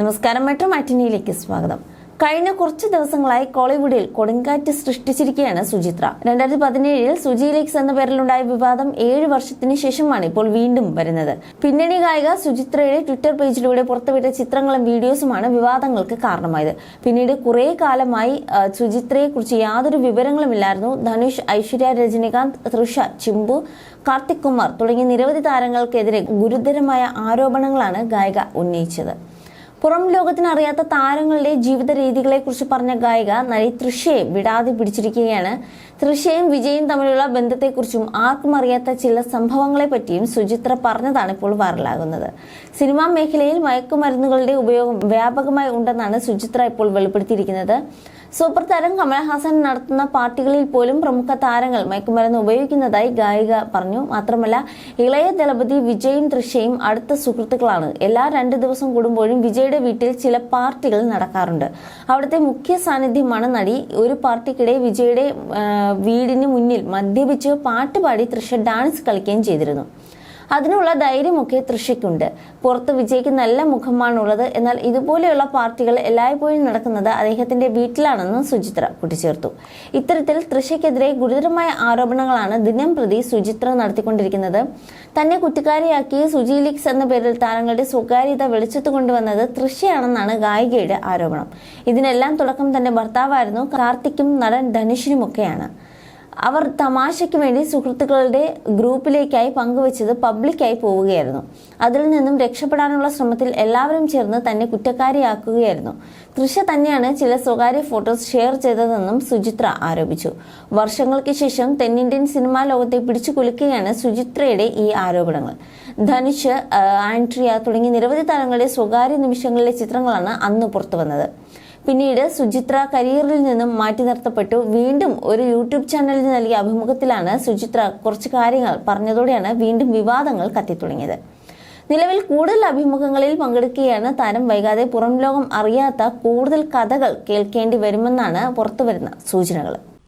നമസ്കാരം മെട്രോ മാറ്റിനിയിലേക്ക് സ്വാഗതം. കഴിഞ്ഞ കുറച്ച് ദിവസങ്ങളായി കോളിവുഡിൽ കൊടുങ്കാറ്റ് സൃഷ്ടിച്ചിരിക്കുകയാണ് സുചിത്ര. രണ്ടായിരത്തി പതിനേഴിൽ സുജി ലീക്സ് എന്ന പേരിലുണ്ടായ വിവാദം ഏഴ് വർഷത്തിന് ശേഷമാണ് ഇപ്പോൾ വീണ്ടും വരുന്നത്. പിന്നണി ഗായിക സുചിത്രയുടെ ട്വിറ്റർ പേജിലൂടെ പുറത്തുവിട്ട ചിത്രങ്ങളും വീഡിയോസുമാണ് വിവാദങ്ങൾക്ക് കാരണമായത്. പിന്നീട് കുറെ കാലമായി സുചിത്രയെ കുറിച്ച് യാതൊരു വിവരങ്ങളുമില്ലായിരുന്നു ധനുഷ് ഐശ്വര്യ രജനികാന്ത് തൃഷ ചിമ്പു കാർത്തിക് കുമാർ തുടങ്ങിയ നിരവധി താരങ്ങൾക്കെതിരെ ഗുരുതരമായ ആരോപണങ്ങളാണ് ഗായിക ഉന്നയിച്ചത്. പുറം ലോകത്തിന് അറിയാത്ത താരങ്ങളുടെ ജീവിത രീതികളെക്കുറിച്ച് പറഞ്ഞ ഗായിക നടി തൃഷയെ വിടാതെ പിടിച്ചിരിക്കുകയാണ്. തൃഷയും വിജയും തമ്മിലുള്ള ബന്ധത്തെക്കുറിച്ചും ആർക്കും അറിയാത്ത ചില സംഭവങ്ങളെ പറ്റിയും സുചിത്ര പറഞ്ഞതാണ് ഇപ്പോൾ വൈറലാകുന്നത്. സിനിമാ മേഖലയിൽ മയക്കുമരുന്നുകളുടെ ഉപയോഗം വ്യാപകമായി ഉണ്ടെന്നാണ് സുചിത്ര ഇപ്പോൾ വെളിപ്പെടുത്തിയിരിക്കുന്നത്. സൂപ്പർ താരം കമൽഹാസൻ നടത്തുന്ന പാർട്ടികളിൽ പോലും പ്രമുഖ താരങ്ങൾ മയക്കുമരുന്ന് ഉപയോഗിക്കുന്നതായി ഗായിക പറഞ്ഞു. മാത്രമല്ല ഇളയ ദളപതി വിജയും തൃശയും അടുത്ത സുഹൃത്തുക്കളാണ്. എല്ലാ രണ്ട് ദിവസം കൂടുമ്പോഴും വിജയുടെ വീട്ടിൽ ചില പാർട്ടികൾ നടക്കാറുണ്ട്. അവിടുത്തെ മുഖ്യ സാന്നിധ്യമാണ് നടി. ഒരു പാർട്ടിക്കിടെ വിജയുടെ വീടിന് മുന്നിൽ മദ്യപിച്ച് പാട്ടുപാടി തൃശ ഡാൻസ് കളിക്കുകയും ചെയ്തിരുന്നു. അതിനുള്ള ധൈര്യമൊക്കെ തൃഷയ്ക്കുണ്ട് പുറത്ത് വിജയ്ക്ക് നല്ല മുഖമാണുള്ളത്. എന്നാൽ ഇതുപോലെയുള്ള പാർട്ടികൾ എല്ലായ്പ്പോഴും നടക്കുന്നത് അദ്ദേഹത്തിന്റെ വീട്ടിലാണെന്നും സുചിത്ര കൂട്ടിച്ചേർത്തു. ഇത്തരത്തിൽ തൃഷയ്ക്കെതിരെ ഗുരുതരമായ ആരോപണങ്ങളാണ് ദിനം പ്രതി സുചിത്ര നടത്തിക്കൊണ്ടിരിക്കുന്നത്. തന്നെ കുറ്റക്കാരിയാക്കി സുജി ലീക്സ് എന്ന പേരിൽ താരങ്ങളുടെ സ്വകാര്യത വെളിച്ചത്ത് കൊണ്ടുവന്നത് തൃഷയാണെന്നാണ് ഗായികയുടെ ആരോപണം. ഇതിനെല്ലാം തുടക്കം തന്റെ ഭർത്താവായിരുന്നു കാർത്തിക്കും നടൻ ധനുഷിനുമൊക്കെയാണ്. അവർ തമാശയ്ക്ക് വേണ്ടി സുഹൃത്തുക്കളുടെ ഗ്രൂപ്പിലേക്കായി പങ്കുവച്ചത് പബ്ലിക്കായി പോവുകയായിരുന്നു. അതിൽ നിന്നും രക്ഷപ്പെടാനുള്ള ശ്രമത്തിൽ എല്ലാവരും ചേർന്ന് തന്നെ കുറ്റക്കാരിയാക്കുകയായിരുന്നു. തൃഷ തന്നെയാണ് ചില സ്വകാര്യ ഫോട്ടോസ് ഷെയർ ചെയ്തതെന്നും സുചിത്ര ആരോപിച്ചു. വർഷങ്ങൾക്ക് ശേഷം തെന്നിന്ത്യൻ സിനിമാ ലോകത്തെ പിടിച്ചു കുലുക്കുകയാണ് സുചിത്രയുടെ ഈ ആരോപണങ്ങൾ. ധനുഷ് ആൻട്രിയ തുടങ്ങി നിരവധി താരങ്ങളുടെ സ്വകാര്യ നിമിഷങ്ങളിലെ ചിത്രങ്ങളാണ് അന്ന് പുറത്തുവന്നത് പിന്നീട് സുചിത്ര കരിയറിൽ നിന്നും മാറ്റി നിർത്തപ്പെട്ടു. വീണ്ടും ഒരു യൂട്യൂബ് ചാനലിന് നൽകിയ അഭിമുഖത്തിലാണ് സുചിത്ര കുറച്ച് കാര്യങ്ങൾ പറഞ്ഞതോടെയാണ് വീണ്ടും വിവാദങ്ങൾ കത്തിത്തുടങ്ങിയത്. നിലവിൽ കൂടുതൽ അഭിമുഖങ്ങളിൽ പങ്കെടുക്കുകയാണ് താരം. വൈകാതെ പുറം ലോകം അറിയാത്ത കൂടുതൽ കഥകൾ കേൾക്കേണ്ടി വരുമെന്നാണ് പുറത്തുവരുന്ന സൂചനകൾ.